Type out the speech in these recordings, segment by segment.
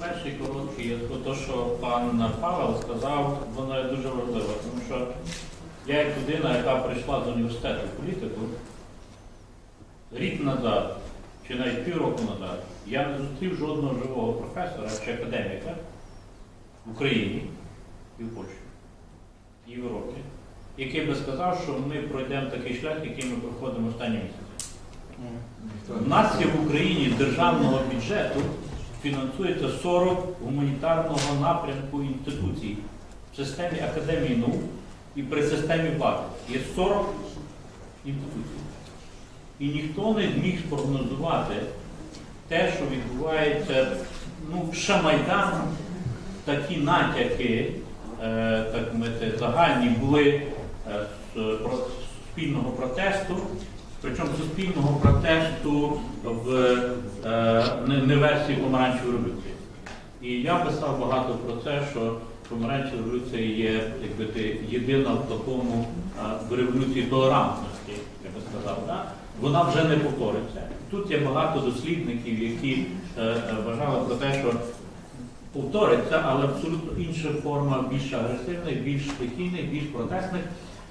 перший короткий, те, що пан Павел сказав, воно є дуже важливо, тому що я як людина, яка прийшла з університету в політику, рік назад, чи навіть півроку назад, я не зустрів жодного живого професора чи академіка в Україні і в Польщі, і в Європі, який би сказав, що ми пройдемо такий шлях, який ми проходимо останні місяці. У нас є в Україні державного бюджету фінансується 40 гуманітарного напрямку інституцій в системі Академії наук і при системі влади. Є 40 інституцій. І ніхто не зміг спрогнозувати те, що відбувається ну, ще Майдан, такі натяки, е, так мити, загальні були е, спільного протесту, причому суспільного протесту в е, не, не помаранчевої революції. І я писав багато про це, що помаранчева революція є якби єдина в такому е, в революції толерантності, я би сказав. Да? Вона вже не повториться. Тут є багато дослідників, які е, е, вважали про те, що повториться, але абсолютно інша форма, більш агресивних, більш стихійних, більш протестних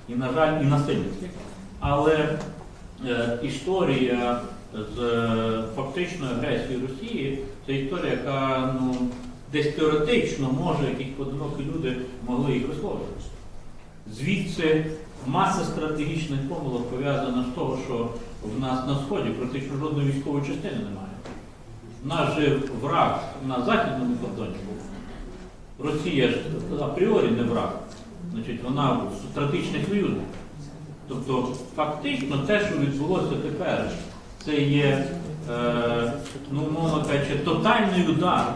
і, на жаль, і насильницьких. Але історія з е, фактичної агресії Росії це історія, яка ну, десь теоретично може якісь поодинокі люди могли їх висловлювати. Звідси маса стратегічних помилок пов'язана з того, що в нас на сході практично жодної військової частини немає. У нас же враг на західному кордоні був. Росія ж апріорі не враг, значить вона стратегічний союзник. Тобто фактично те, що відбулося тепер, це є, е, ну, мовно кажучи, тотальний удар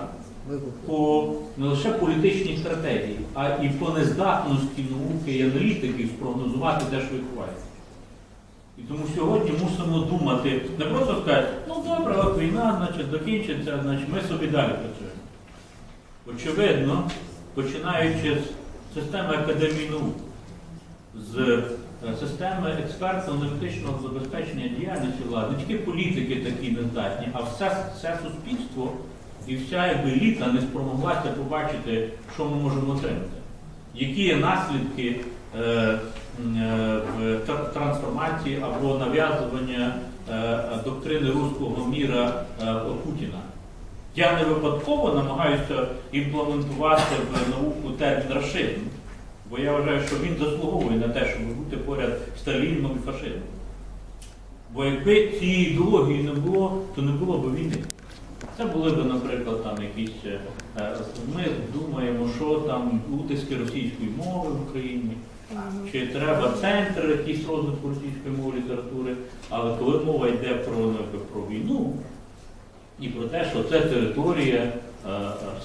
по не лише політичній стратегії, а і по нездатності науки і аналітиків спрогнозувати те, що відбувається. І тому сьогодні мусимо думати, не просто сказати, ну добре, от війна значить, закінчиться, значить ми собі далі працюємо. Очевидно, починаючи з системи академії наук, з системи експертно-аналітичного забезпечення діяльності влади, не тільки політики такі нездатні, а все, все суспільство і вся якби, еліта не спромоглася побачити, що ми можемо отримати. Які є наслідки е, е, трансформації або нав'язування е, доктрини руського міра е, Путіна? Я не випадково намагаюся імплементувати в науку термін расизм, бо я вважаю, що він заслуговує на те, щоб бути поряд з Сталіном і фашизмом. Бо якби цієї ідеології не було, то не було б війни. Це були б, наприклад, там якісь. е, е, Ми думаємо, що там утиски російської мови в Україні, чи треба центр якийсь розвитку російської мови літератури, але коли мова йде про, про війну і про те, що це територія, е,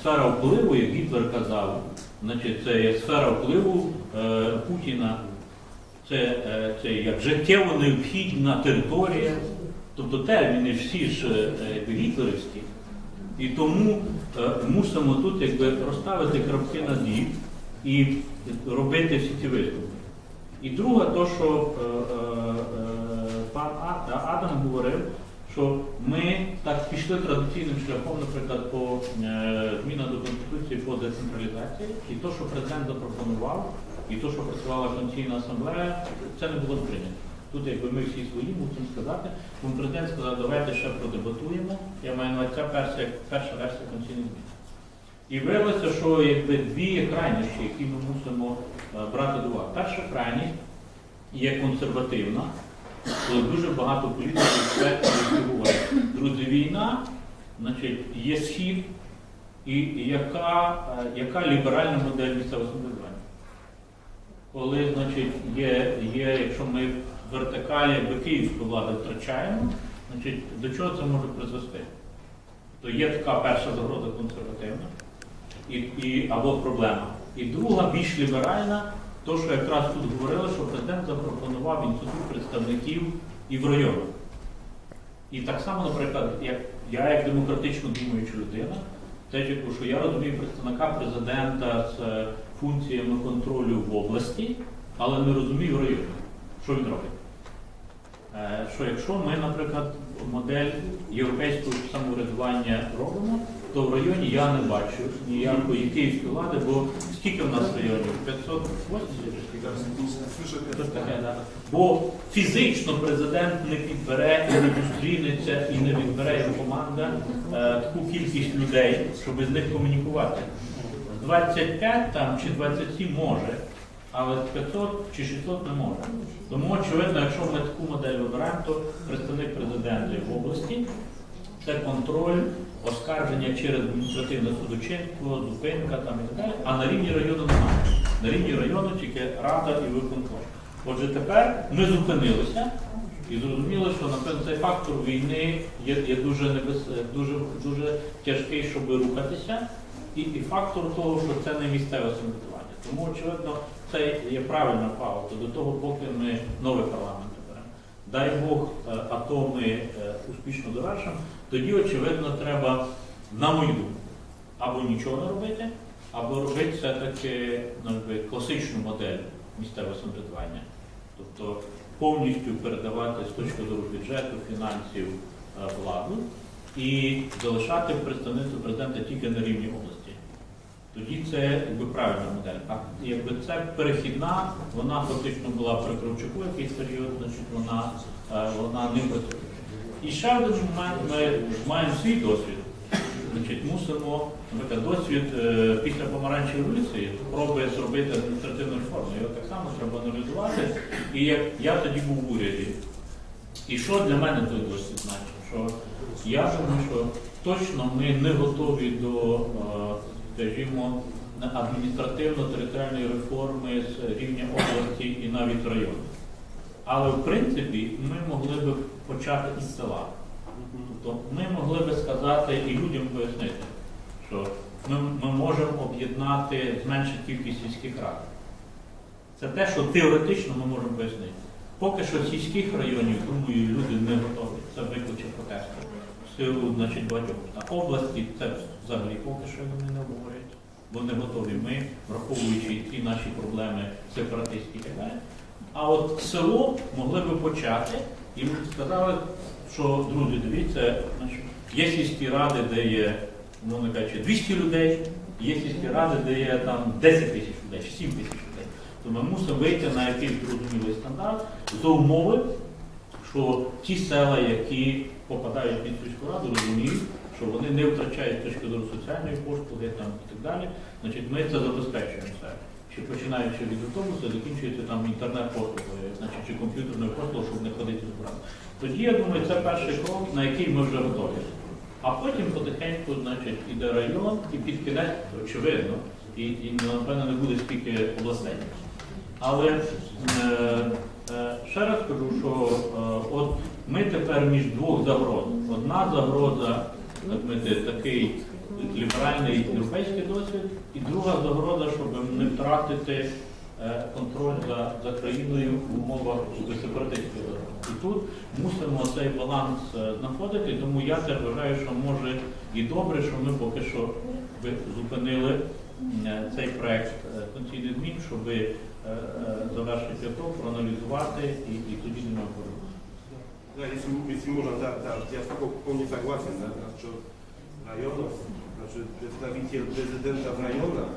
сфера впливу, як Гітлер казав, значить, це сфера впливу е, Путіна, це, е, це як життєво необхідна територія, тобто терміни всі ж е, гітлерівські. І тому мусимо тут якби, розставити крапки над «і» і робити всі ці висновки. І друге, то, що пан Адам говорив, що ми так пішли традиційним шляхом, наприклад, по е, змінам до Конституції по децентралізації, і то, що президент запропонував, і то, що працювала Конституційна асамблея, це не було сприйнято. Тут якби ми всі свої мусимо сказати, тому президент сказав, давайте ще продебатуємо. Я маю на ця перша, перша версія конституційних змін. І виявилося, що якби дві є крайнощі, які ми мусимо е, брати до уваги. Перша крайність є консервативна, коли дуже багато політиків які говорять, друзі, війна, значить, є схід, і яка, е, яка ліберальна модель місцевого самоврядування. Коли, значить, є, є, якщо ми вертикалі якби київську владу втрачаємо, значить, до чого це може призвести? То є така перша загроза консервативна і, і, або проблема. І друга, більш ліберальна, то, що якраз тут говорили, що президент запропонував інститут представників і в районах. І так само, наприклад, як я як демократично думаюча людина, те, типу, що я розумію представника президента з е, функціями контролю в області, але не розумію в районі, що він робить. Е, Що якщо ми, наприклад, модель європейського самоврядування робимо, то в районі я не бачу ніякої київської влади, бо скільки в нас районів? 580 чи скільки? Щось таке, да. Бо фізично президент не підбере і не зустрінеться і не відбере його команда е, таку кількість людей, щоб з них комунікувати. 25 там чи 27 може, але 500 чи 600 не може. Тому, очевидно, якщо ми таку модель вибираємо, то представник президента в області це контроль, оскарження через адміністративне судочинство, зупинка там і так далі. А на рівні району немає. На рівні району тільки рада і виконком. Отже, тепер ми зупинилися і зрозуміли, що напевно цей фактор війни є, є дуже, небез... дуже, дуже тяжкий, щоб рухатися, і, і фактор того, що це не місцеве самоврядування. Тому, очевидно, це є правильна пауза до того, поки ми новий парламент. Дай Бог, е, а то ми е, успішно довершимо, тоді, очевидно, треба, на мою думку, або нічого не робити, або робити все-таки ну, класичну модель місцевого самоврядування. Тобто повністю передавати з точки зору бюджету, фінансів е, владу і залишати представництво президента тільки на рівні області. Тоді це якби правильна модель. А якби це перехідна, вона фактично була при Кравчуку якийсь період, значить вона, е, вона не працює. І ще один момент, ми маємо свій досвід. Значить, мусимо, наприклад, досвід е, після помаранчевої революції спроби зробити адміністративну реформу. Його так само треба аналізувати. І як я тоді був в уряді. І що для мене той досвід значить? Що я думаю, що точно ми не готові до, е, скажімо, адміністративно-територіальної реформи з рівня області і навіть району. Але в принципі ми могли би почати із села. Тобто ми могли би сказати і людям пояснити, що ми, ми можемо об'єднати, зменшити кількість сільських рад. Це те, що теоретично ми можемо пояснити. Поки що сільських районів, думаю, люди не готові. Це викличе протести. Силу, значить, багатьох. На області це взагалі поки що вони не обговорюють, бо не готові ми, враховуючи ці наші проблеми сепаратистські так далі. А от село могли би почати і сказали, що друзі, дивіться, значить, є сільські ради, де є, умовно кажучи, 200 людей, є сільські ради, де є там 10 тисяч людей, 7 тисяч людей. То ми мусимо вийти на якийсь зрозумілий стандарт за умови, що ті села, які попадають під сільську раду, розуміють, що вони не втрачають з точки зору соціальної послуги там, і так далі. Значить, ми це забезпечуємо все. Чи починаючи від автобуса, закінчується там інтернет-послугою, значить, чи комп'ютерною послугою, щоб не ходити збирати. Тоді, я думаю, це перший крок, на який ми вже готові. А потім потихеньку, значить, іде район, і під кінець, очевидно, і, і напевно не буде стільки областей. Але е, е, ще раз кажу, що е, от ми тепер між двох загроз. Одна загроза, мити, такий ліберальний європейський досвід, і друга загроза, щоб не втратити е, контроль за, за країною в умовах сепаратистської загрози. І тут мусимо цей баланс е, знаходити, тому я теж вважаю, що може і добре, що ми поки що зупинили цей проект конституційних змін, щоб е, завершити його, проаналізувати і, і тоді не говорити. Да, если, если можно, да, да, я с тобой полностью согласен, да, насчет районов, значит, представитель президента в районах,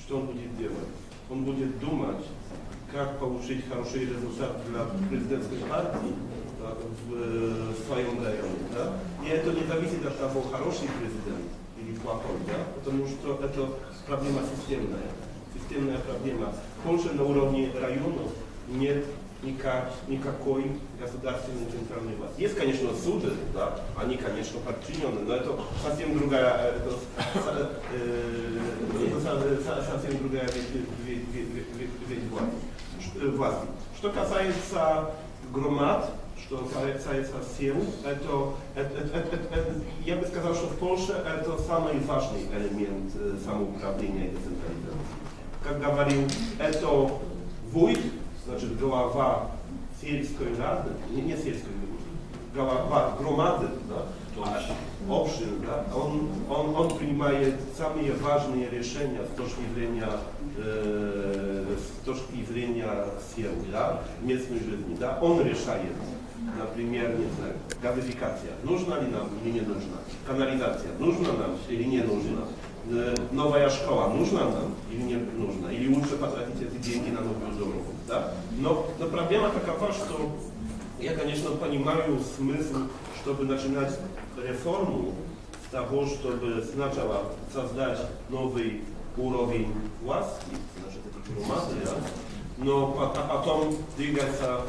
что он будет делать? Он будет думать, как получить хороший результат для президентской партии да, в, э, в своем районе, да, и это не зависит от того, хороший президент или плохой, да, потому что это проблема системная, системная проблема. В Польше на уровне районов нет никак, никакой государственной центральной власти. Есть, конечно, суды, да, они, конечно, подчинены, но это совсем другая, это, со- э, это со- со- совсем другая ветвь, ветвь- ветвь- ветвь- ветвь власти. Ш- э, власти. Что касается громад, что касается сел, это, это, это- это- это- я бы сказал, что в Польше это самый важный элемент э, самоуправления и децентрализации. Как говорил, это войт, значит, глава сельской рады, не, не сельской, глава громады, да, а, общин, да, он, он, он принимает самые важные решения с точки зрения, э, с точки зрения сел, да, местной жизни, да, он решает, например, не знаю, газификация, нужна ли нам или не нужна, канализация, нужна нам или не нужна, Э, новая школа, нужна нам или не нужна, или лучше потратить эти деньги на новую дорогу. Да? Но, но проблема такова, что я, конечно, понимаю смысл, чтобы начинать реформу с того, чтобы сначала создать новый уровень власти, значит, эти громады, да? но по- а потом двигаться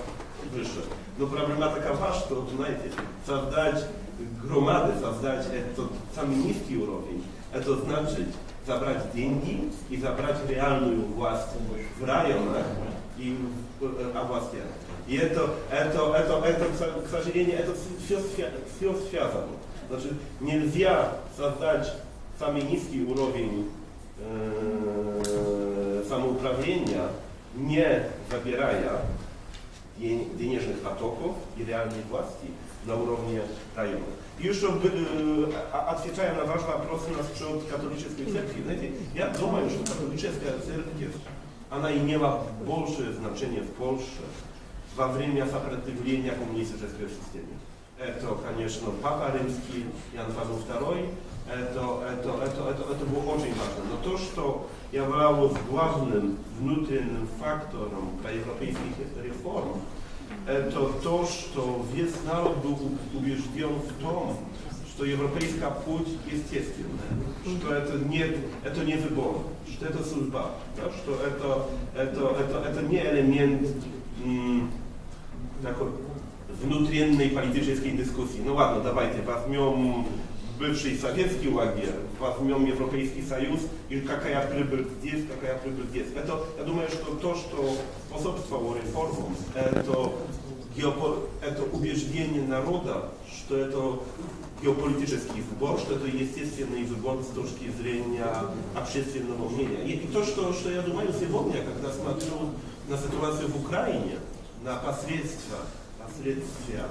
выше. Но проблема такова, что, знаете, создать громады, создать этот самый низкий уровень, это значит забрать деньги и забрать реальную власть в районах и в э, областях. И это, это, это, это, к со- к сожалению, это все, все связано. Значит, нельзя создать самый низкий уровень э, самоуправления, не забирая ден- денежных потоков и реальной власти на уровне района. И еще э, а- отвечая на ваш вопрос насчет католической церкви, знаете, я думаю, что католическая церковь, она имела большее значение в Польше во время сопротивления коммунистической системе. Это, конечно, Папа Римский, Ян Павел II, это, это, это, это, это было очень важно. Но то, что являлось главным внутренним фактором проевропейских реформ, это то, что весь народ был убежден в том, что европейский путь естественный, что это не, это не выбор, что это судьба, да, что это, это, это, это не элемент м, такой внутренней политической дискуссии. Ну ладно, давайте возьмем бывший советский лагерь, возьмем Европейский Союз, и какая прибыль здесь, какая прибыль здесь. Это, я думаю, что то, что способствовало реформам, это, геопо- это убеждение народа, что это геополитический выбор, что это естественный выбор с точки зрения общественного мнения. И то, что, что я думаю сегодня, когда смотрю на ситуацию в Украине, на последствия, последствия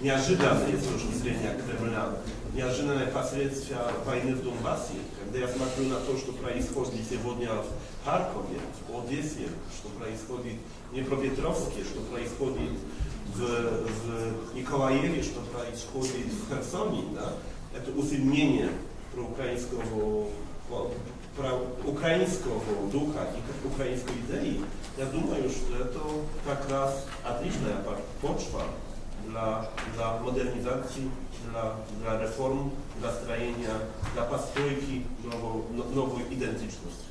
неожиданные с точки зрения Кремля, неожиданные последствия войны в Донбассе, когда я смотрю на то, что происходит сегодня в Харькове, в Одессе, что происходит в Днепропетровске, что происходит в, в Николаеве, что происходит в Херсоне, да, это усиление проукраинского, про украинского духа и украинской идеи, я думаю, что это как раз отличная почва для, для модернизации, для, для реформ, для строения, для постройки нового- но- новой идентичности.